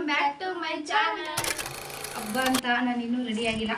Welcome back to my channel ಹಬ್ಬ ಅಂತ ನಾನು ಇನ್ನೂ ರೆಡಿ ಆಗಿಲ್ಲ.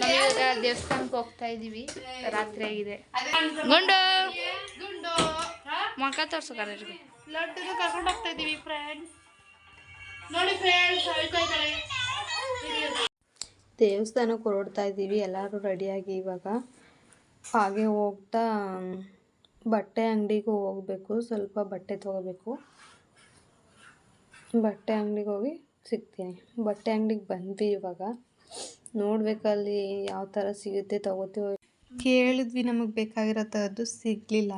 ನಾವೀಗ ದೇವಸ್ಥಾನಕ್ಕೆ ಹೋಗ್ತಾ ಇದೀವಿ. ರಾತ್ರಿ ಆಗಿದೆ. ಗುಂಡು. ಗುಂಡು. ತೋರ್ಸು ಕರೆಕ್ಟ್ಗೆ ಲಡ್ಡು ಕರ್ಕೊಂಡು ಹೋಗ್ತಾ ಇದೀವಿ ಫ್ರೆಂಡ್ಸ್ ನೋಡಿ ಫ್ರೆಂಡ್ಸ್ ಹೇಳ್ತಾ ಇದ್ದಾಳೆ. ದೇವಸ್ಥಾನಕ್ಕೆ ಹೊರಡ್ತಾ ಇದ್ದೀವಿ ಎಲ್ಲರೂ ರೆಡಿಯಾಗಿ ಇವಾಗ. ಹಾಗೆ ಹೋಗ್ತಾ ಬಟ್ಟೆ ಅಂಗಡಿಗೂ ಹೋಗಬೇಕು ಸ್ವಲ್ಪ ಬಟ್ಟೆ ತೊಗೋಬೇಕು. ಬಟ್ಟೆ ಅಂಗಡಿಗೆ ಹೋಗಿ ಸಿಗ್ತೀನಿ. ಬಟ್ಟೆ ಅಂಗಡಿಗೆ ಬಂದ್ವಿ ಇವಾಗ. ನೋಡ್ಬೇಕಲ್ಲಿ ಯಾವ ಥರ ಸಿಗುತ್ತೆ, ತಗೋತೀವಿ ಕೇಳಿದ್ವಿ ನಮಗೆ ಬೇಕಾಗಿರೋ ಥರದ್ದು ಸಿಗಲಿಲ್ಲ.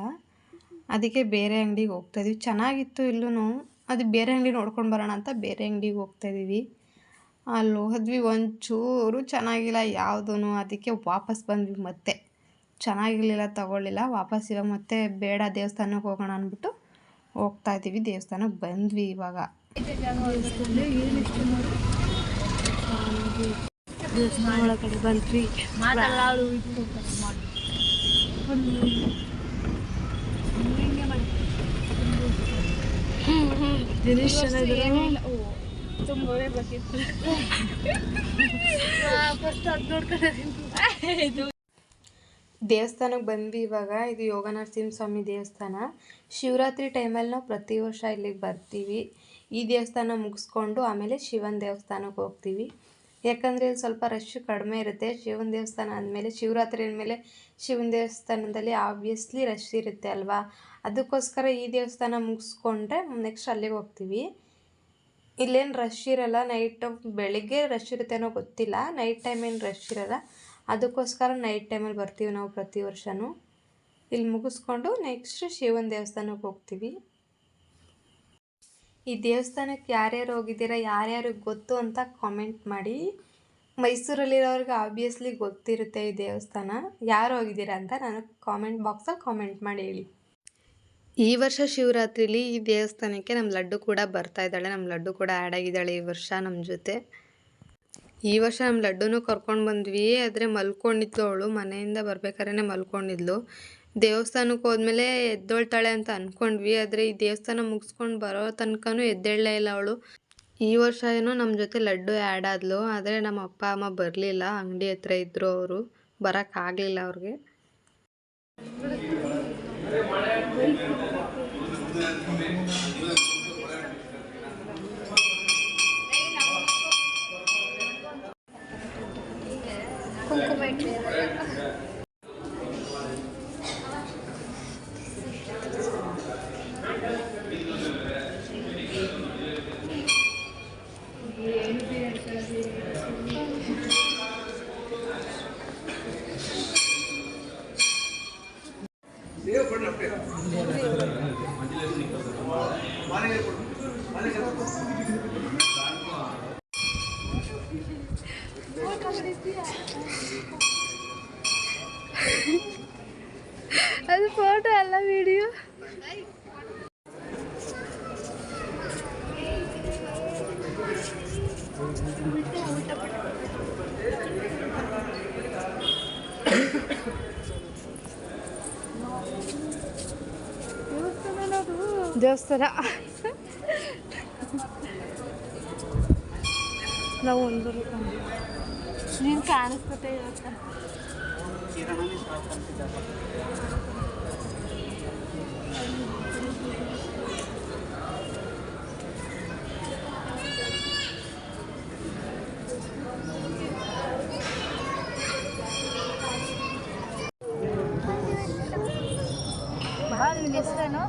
ಅದಕ್ಕೆ ಬೇರೆ ಅಂಗಡಿಗೆ ಹೋಗ್ತಾ ಇದ್ವಿ ಚೆನ್ನಾಗಿತ್ತು ಇಲ್ಲೂ ಅದು ಬೇರೆ ಅಂಗಡಿ ನೋಡ್ಕೊಂಡು ಬರೋಣ ಅಂತ ಬೇರೆ ಅಂಗಡಿಗೆ ಹೋಗ್ತಾ ಇದ್ದೀವಿ ಅಲ್ಲಿ ಹೋದ್ವಿ ಒಂಚೂರು ಚೆನ್ನಾಗಿಲ್ಲ ಯಾವುದೂ ಅದಕ್ಕೆ ವಾಪಸ್ ಬಂದ್ವಿ ಮತ್ತೆ. ಚೆನ್ನಾಗಿರ್ಲಿಲ್ಲ, ತಗೊಳ್ಳಿಲ್ಲ. ವಾಪಸ್ ಇವಾಗ ಮತ್ತೆ ಬೇಡ ದೇವಸ್ಥಾನಕ್ಕೆ ಹೋಗೋಣ ಅಂದ್ಬಿಟ್ಟು ಹೋಗ್ತಾ ಇದ್ದೀವಿ ದೇವಸ್ಥಾನಕ್ಕೆ ಬಂದ್ವಿ ಇವಾಗ. ಒಳಗಡೆ ಬಂದ್ವಿ. ದಿನೇಶ್ ಚೆನ್ನಾಗಿದ್ದಾರೆ ತುಂಬವೇ ಬೇಕಿತ್ತು ಫಸ್ಟ್ ಅದು ನೋಡ್ಕೊಂಡು. ದೇವಸ್ಥಾನಕ್ಕೆ ಬಂದ್ವಿ ಇವಾಗ. ಇದು ಯೋಗ ನರಸಿಂಹಸ್ವಾಮಿ ದೇವಸ್ಥಾನ. ಶಿವರಾತ್ರಿ ಟೈಮಲ್ಲಿ ನಾವು ಪ್ರತಿ ವರ್ಷ ಇಲ್ಲಿಗೆ ಬರ್ತೀವಿ. ಈ ದೇವಸ್ಥಾನ ಮುಗಿಸ್ಕೊಂಡು ಆಮೇಲೆ ಶಿವನ ದೇವಸ್ಥಾನಕ್ಕೆ ಹೋಗ್ತೀವಿ. ಯಾಕಂದರೆ ಇಲ್ಲಿ ಸ್ವಲ್ಪ ರಶ್ ಕಡಿಮೆ ಇರುತ್ತೆ. ಶಿವನ ದೇವಸ್ಥಾನ ಅಂದಮೇಲೆ, ಶಿವರಾತ್ರಿ ಅಂದಮೇಲೆ ಶಿವನ ದೇವಸ್ಥಾನದಲ್ಲಿ ಆಬ್ವಿಯಸ್ಲಿ ರಶ್ ಇರುತ್ತೆ ಅಲ್ವಾ? ಅದಕ್ಕೋಸ್ಕರ ಈ ದೇವಸ್ಥಾನ ಮುಗಿಸ್ಕೊಂಡ್ರೆ ನೆಕ್ಸ್ಟ್ ಅಲ್ಲಿಗೆ ಹೋಗ್ತೀವಿ. ಇಲ್ಲೇನು ರಶ್ ಇರಲ್ಲ. ನೈಟ್ ಬೆಳಿಗ್ಗೆ ರಶ್ ಇರುತ್ತೇನೋ ಗೊತ್ತಿಲ್ಲ. ನೈಟ್ ಟೈಮ್ ಏನು ರಶ್ ಇರಲ್ಲ. ಅದಕ್ಕೋಸ್ಕರ ನೈಟ್ ಟೈಮಲ್ಲಿ ಬರ್ತೀವಿ ನಾವು ಪ್ರತಿ ವರ್ಷವೂ ಇಲ್ಲಿ ಮುಗಿಸ್ಕೊಂಡು ನೆಕ್ಸ್ಟ್ ಶಿವನ ದೇವಸ್ಥಾನಕ್ಕೆ ಹೋಗ್ತೀವಿ. ಈ ದೇವಸ್ಥಾನಕ್ಕೆ ಯಾರ್ಯಾರು ಹೋಗಿದ್ದೀರಾ, ಯಾರ್ಯಾರಿಗೆ ಗೊತ್ತು ಅಂತ ಕಾಮೆಂಟ್ ಮಾಡಿ. ಮೈಸೂರಲ್ಲಿರೋರಿಗೆ ಆಬ್ವಿಯಸ್ಲಿ ಗೊತ್ತಿರುತ್ತೆ ಈ ದೇವಸ್ಥಾನ. ಯಾರು ಹೋಗಿದ್ದೀರಾ ಅಂತ ನಾನು ಕಾಮೆಂಟ್ ಬಾಕ್ಸಲ್ಲಿ ಕಾಮೆಂಟ್ ಮಾಡಿ ಹೇಳಿ. ಈ ವರ್ಷ ಶಿವರಾತ್ರಿಲಿ ಈ ದೇವಸ್ಥಾನಕ್ಕೆ ನಮ್ಮ ಲಡ್ಡು ಕೂಡ ಬರ್ತಾ ಇದ್ದಾಳೆ. ನಮ್ಮ ಲಡ್ಡು ಕೂಡ ಆ್ಯಡ್ ಆಗಿದ್ದಾಳೆ ಈ ವರ್ಷ ನಮ್ಮ ಜೊತೆ. ಈ ವರ್ಷ ನಮ್ಮ ಲಡ್ಡೂ ಕರ್ಕೊಂಡು ಬಂದ್ವಿ. ಆದರೆ ಮಲ್ಕೊಂಡಿದ್ಲು ಅವಳು. ಮನೆಯಿಂದ ಬರ್ಬೇಕಾದ್ರೆ ಮಲ್ಕೊಂಡಿದ್ಲು. ದೇವಸ್ಥಾನಕ್ಕೆ ಹೋದ್ಮೇಲೆ ಎದ್ದೊಳ್ತಾಳೆ ಅಂತ ಅಂದ್ಕೊಂಡ್ವಿ ಆದರೆ ಈ ದೇವಸ್ಥಾನ ಮುಗಿಸ್ಕೊಂಡು ಬರೋ ತನಕನೂ ಎದ್ದೇಳಲೇ ಇಲ್ಲ ಅವಳು. ಈ ವರ್ಷ ಏನೋ ನಮ್ಮ ಜೊತೆ ಲಡ್ಡು ಆ್ಯಡ್ ಆದ್ಲು. ಆದರೆ ನಮ್ಮ ಅಪ್ಪ, ಅಮ್ಮ ಬರಲಿಲ್ಲ. ಅಂಗಡಿ ಹತ್ರ ಇದ್ದರು ಅವರು. ಬರೋಕ್ಕಾಗಲಿಲ್ಲ ಅವ್ರಿಗೆ. ಕುಂಕುಮ ಇಟ್ಟು ಅದು ಫೋಟೋ ಅಲ್ಲ ವಿಡಿಯೋ ದೇವಸ್ಥಾನ ದೇವಸ್ಥಾನ. ನಾವು ಒಂದು ನೀನು ಕಾಣಿಸ್ತತೆ ಇವತ್ತು ನಿನ್ನ ಹೆಸರೇನು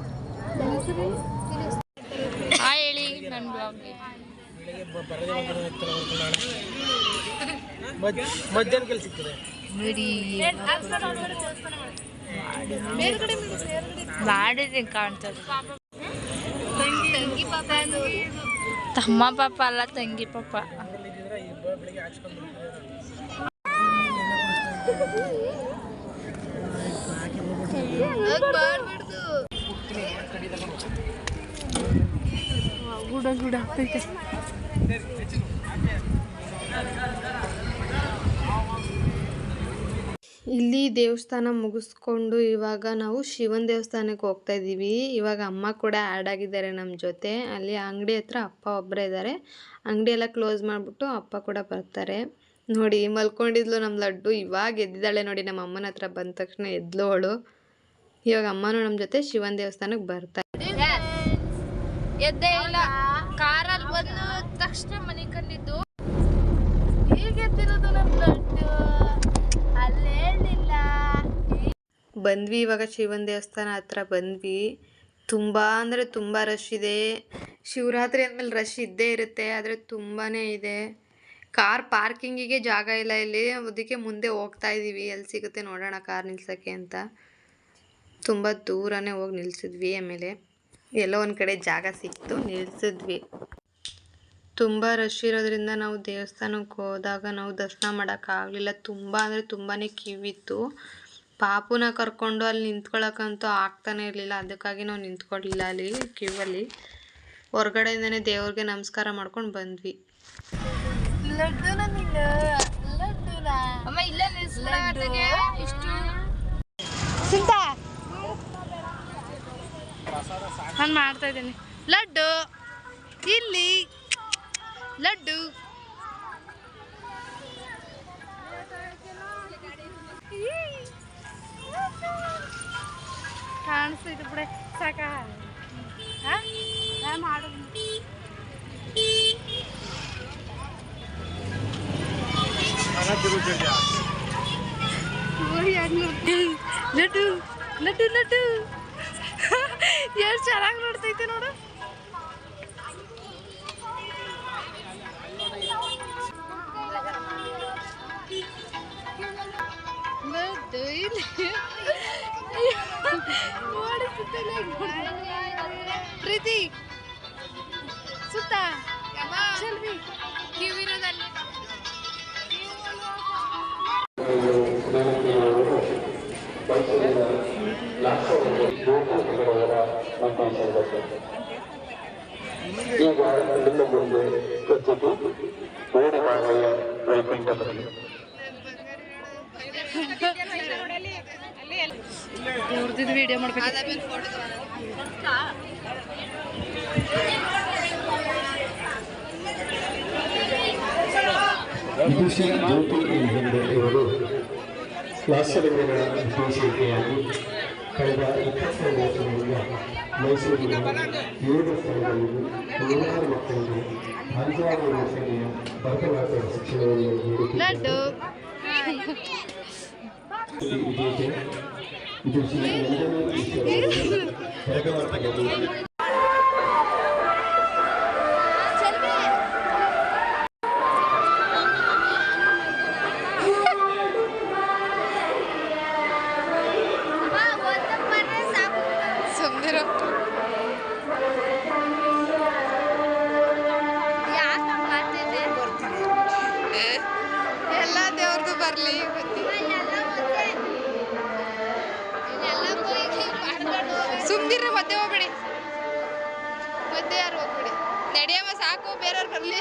ಹಾಯ್ ಹೇಳಿ ನನ್ನ ಬ್ಲಾಗ್ಗೆ ಮಧ್ಯಾಹ್ನ ಕಾಣ್ತದೆ ತಮ್ಮ ಪಾಪ ಅಲ್ಲ ತಂಗಿ ಪಾಪ ಗುಡ ಗುಡ ಆಗ್ತೈತೆ. ಇಲ್ಲಿ ದೇವಸ್ಥಾನ ಮುಗಿಸ್ಕೊಂಡು ಇವಾಗ ನಾವು ಶಿವನ ದೇವಸ್ಥಾನಕ್ಕೆ ಹೋಗ್ತಾ ಇದ್ದೀವಿ. ಇವಾಗ ಅಮ್ಮ ಕೂಡ ಆ್ಯಡ್ ಆಗಿದ್ದಾರೆ ನಮ್ಮ ಜೊತೆ. ಅಲ್ಲಿ ಅಂಗಡಿ ಹತ್ರ ಅಪ್ಪ ಒಬ್ಬರೇ ಇದ್ದಾರೆ. ಅಂಗಡಿ ಎಲ್ಲ ಕ್ಲೋಸ್ ಮಾಡಿಬಿಟ್ಟು ಅಪ್ಪ ಕೂಡ ಬರ್ತಾರೆ. ನೋಡಿ, ಮಲ್ಕೊಂಡಿದ್ಲು ನಮ್ಮ ಲಡ್ಡು. ಇವಾಗ ಎದ್ದಿದ್ದಾಳೆ ನೋಡಿ ನಮ್ಮ ಅಮ್ಮನ ಹತ್ರ ಬಂದ ತಕ್ಷಣ ಎದ್ಲು ಅವಳು. ಇವಾಗ ಅಮ್ಮನೂ ನಮ್ಮ ಜೊತೆ ಶಿವನ ದೇವಸ್ಥಾನಕ್ಕೆ ಬರ್ತಾರೆ ತಕ್ಷಣ ಮನೆ ಕಂಡಿದ್ದು ನಮ್ಮ ಲಡ್ಡು ಅಲ್ಲೇ ಬಂದ್ವಿ ಇವಾಗ ಶಿವನ ದೇವಸ್ಥಾನ ಹತ್ರ ಬಂದ್ವಿ. ತುಂಬ ಅಂದರೆ ತುಂಬ ರಶ್ ಇದೆ. ಶಿವರಾತ್ರಿ ಅಂದಮೇಲೆ ರಶ್ ಇದ್ದೇ ಇರುತ್ತೆ, ಆದರೆ ತುಂಬಾ ಇದೆ. ಕಾರ್ ಪಾರ್ಕಿಂಗಿಗೆ ಜಾಗ ಇಲ್ಲ ಇಲ್ಲಿ. ಅದಕ್ಕೆ ಮುಂದೆ ಹೋಗ್ತಾ ಇದ್ದೀವಿ ಎಲ್ಲಿ ಸಿಗುತ್ತೆ ನೋಡೋಣ ಕಾರ್ ನಿಲ್ಸೋಕ್ಕೆ ಅಂತ. ತುಂಬ ದೂರನೇ ಹೋಗಿ ನಿಲ್ಸಿದ್ವಿ ಆಮೇಲೆ ಎಲ್ಲೋ ಒಂದು ಕಡೆ ಜಾಗ ಸಿಕ್ತು, ನಿಲ್ಸಿದ್ವಿ. ತುಂಬ ರಶ್ ಇರೋದ್ರಿಂದ ನಾವು ದೇವಸ್ಥಾನಕ್ಕೆ ಹೋದಾಗ ನಾವು ದರ್ಶನ ಮಾಡೋಕ್ಕಾಗಲಿಲ್ಲ ತುಂಬ ಅಂದರೆ ತುಂಬಾ ಕ್ಯೂ ಪಾಪುನ ಕರ್ಕೊಂಡು ಅಲ್ಲಿ ನಿಂತ್ಕೊಳ್ಳೋಕ್ಕಂತೂ ಆಗ್ತಾನೆ ಇರಲಿಲ್ಲ. ಅದಕ್ಕಾಗಿ ನಾವು ನಿಂತ್ಕೊಳ್ಳಿಲ್ಲ ಅಲ್ಲಿ ಕ್ಯೂ ಅಲ್ಲಿ ಹೊರ್ಗಡೆಯಿಂದನೇ ದೇವ್ರಿಗೆ ನಮಸ್ಕಾರ ಮಾಡ್ಕೊಂಡು ಬಂದ್ವಿ. ನಾನು ಮಾಡ್ತಾ ಇದ್ದೀನಿ. ಲಡ್ಡು. ಇಲ್ಲಿ. ಲಡ್ಡು ಕಾಣಿಸ್ತೈತೆ ಬಿಡೆ ಸಾಕ ಮಾಡು ಲಡ್ಡು ಲಡ್ಡು ಲಡ್ಡು ಎಷ್ಟು ಚೆನ್ನಾಗಿ ನೋಡ್ತೈತೆ ನೋಡು ಪ್ರೀತಿ. ಸುತ್ತ? ಕಿವಿರೋದಲ್ಲಿ ಈಗ ನಿಮ್ಮ ಮುಂದೆ ಪ್ರಸ್ತುತಿ ಮೂಡಿ ಮಾವಯ್ಯ ವೈಕುಂಠದಲ್ಲಿ ಇವ್ರದ್ದು ವಿಡಿಯೋ ಮಾಡ್ಬೇಕು. ಜ್ಯೋತಿ ಹಿಂದೆ ಇವರು ವಾಸ್ತವ್ಯಗಳ ವಿಶೇಷತೆಯಾಗಿ ಕಳೆದ ಇಪ್ಪತ್ತೈದು ವರ್ಷಗಳಿಂದ ಮೈಸೂರಿನ ವಿವಿಧ ಸ್ಥಳಗಳಲ್ಲಿ ನೂರಾರು ಮಕ್ಕಳಿಗೆ ಅಂಜಾರು ಭಾಷೆಯ ಭರತನಾಟ್ಯ ಶಿಕ್ಷಣವನ್ನು ನೀಡುತ್ತಿದ್ದಾರೆ. ವಿಜೇತೆ ಇದು ಶ್ರೀ ನಂದನೇಶ್ವರ ಭಗವಂತನಲ್ಲಿ ಸುಮ್ಮನಿರ ಮತ್ತೆ ಹೋಗ್ಬೇಡಿ. ಮತ್ತೆ ಯಾರು ಹೋಗ್ಬೇಡಿ. ನಡೆಯವ ಸಾಕು ಬೇರೆಯವ್ರು ಬರಲಿ.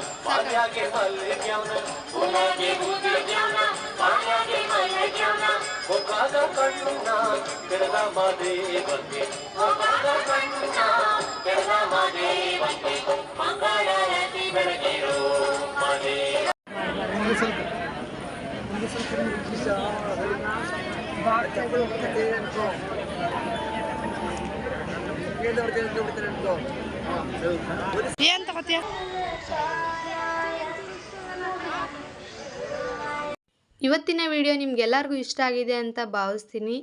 ಗ್ಯಾವನ ಮಾನ್ಯಾಗೆ ಮಲ್ಲೆ ಗ್ಯಾವನ ಉಲಗೆ ಬುದ್ಧಿ ಜ್ಞಾನ ಬಾಳ್ಯಾಗೆ ಮಲ್ಲ ಜ್ಞಾನ ಒಕ್ಕಾದ ಕಣ್ಣ ತೆರೆದ ಮಾದೇವಂಗೆ ಒಬ್ಬಾಗ ಕಣ್ಣ ಕೆಳ ಮಾದೇವಂಗೆ ಮಂಗಳಾರತಿ ಬೆಳಗಿರೋ ಮಾದೇ ಇವತ್ತಿನ ವಿಡಿಯೋ ನಿಮ್ಗೆಲ್ಲರಿಗೂ ಇಷ್ಟ ಆಗಿದೆ ಅಂತ ಭಾವಿಸ್ತೀನಿ.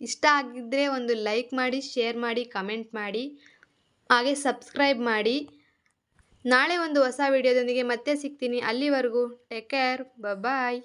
ಇಷ್ಟ ಆಗಿದ್ದರೆ ಒಂದು ಲೈಕ್ ಮಾಡಿ, ಶೇರ್ ಮಾಡಿ, ಕಮೆಂಟ್ ಮಾಡಿ, ಹಾಗೆ ಸಬ್ಸ್ಕ್ರೈಬ್ ಮಾಡಿ. ನಾಳೆ ಒಂದು ಹೊಸ ವಿಡಿಯೋದೊಂದಿಗೆ ಮತ್ತೆ ಸಿಗ್ತೀನಿ. ಅಲ್ಲಿವರೆಗೂ ಟೇಕ್ ಕೇರ್. ಬಾಯ್